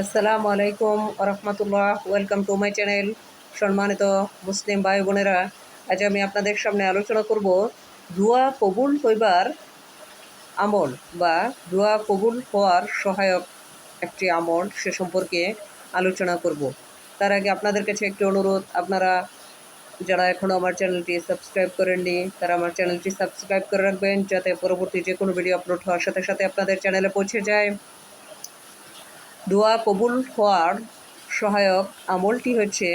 আসসালামু আলাইকুম রহমতুল্লাহ। ওয়েলকাম টু মাই চ্যানেল সম্মানিত মুসলিম ভাই বোনেরা আজ আমি আপনাদের সামনে আলোচনা করব দোয়া কবুল হইবার আমল বা দোয়া কবুল হওয়ার সহায়ক একটি আমল সে সম্পর্কে আলোচনা করব। তার আগে আপনাদের কাছে একটি অনুরোধ, আপনারা যারা এখনও আমার চ্যানেলটি সাবস্ক্রাইব করেননি, তারা আমার চ্যানেলটি সাবস্ক্রাইব করে রাখবেন, যাতে পরবর্তী যে কোনো ভিডিও আপলোড হওয়ার সাথে সাথে আপনাদের চ্যানেলে পৌঁছে যায়। দোয়া কবুল হওয়ার সহায়ক আমলটি হচ্ছে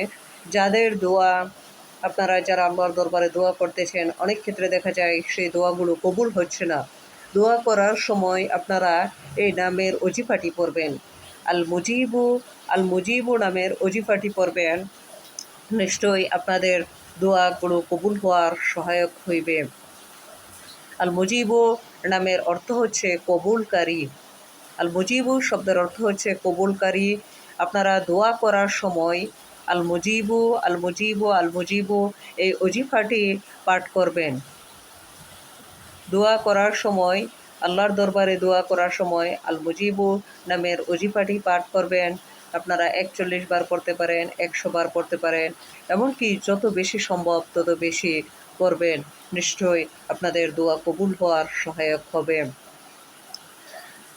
যাদের দোয়া আপনারা যারা আল্লাহর দরবারে দোয়া করতেছেন, অনেক ক্ষেত্রে দেখা যায় সেই দোয়াগুলো কবুল হচ্ছে না। দোয়া করার সময় আপনারা এই নামের অজিফাটি পড়বেন। আল মুজিবু আল মুজিবু নামের অজিফাটি পড়বেন। নিশ্চয়ই আপনাদের দোয়াগুলো কবুল হওয়ার সহায়ক হইবে। আল মুজিবু নামের অর্থ হচ্ছে কবুলকারী। আল মুজিবু শব্দের অর্থ হচ্ছে কবুলকারী। আপনারা দোয়া করার সময় আল মুজিবু আল মুজিবু আল মুজিবু এই অজিফাটি পাঠ করবেন। দোয়া করার সময়, আল্লাহর দরবারে দোয়া করার সময় আল মুজিবু নামের অজিফাটি পাঠ করবেন। আপনারা একচল্লিশ বার পড়তে পারেন, একশো বার পড়তে পারেন। এমনকি যত বেশি সম্ভব তত বেশি করবেন। নিশ্চয়ই আপনাদের দোয়া কবুল হওয়ার সহায়ক হবে।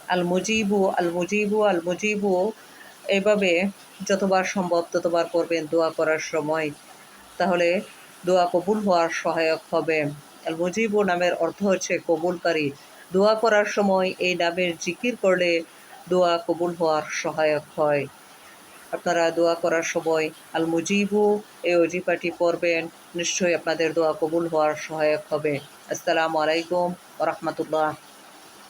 আল মুজিবু আল মুজিবু আল মুজিবু এভাবে যতবার সম্ভব ততবার করবেন দোয়া করার সময়। তাহলে দোয়া কবুল হওয়ার সহায়ক হবে। আল মুজিবু নামের অর্থ হচ্ছে কবুলকারী। দোয়া করার সময় এই নামের জিকির করলে দোয়া কবুল হওয়ার সহায়ক হয়। আপনারা দোয়া করার সময় আল মুজিবু এই অজিফাটি পড়বেন, নিশ্চয়ই আপনাদের দোয়া কবুল হওয়ার সহায়ক হবে। আসসালামু আলাইকুম রহমতুল্লাহ।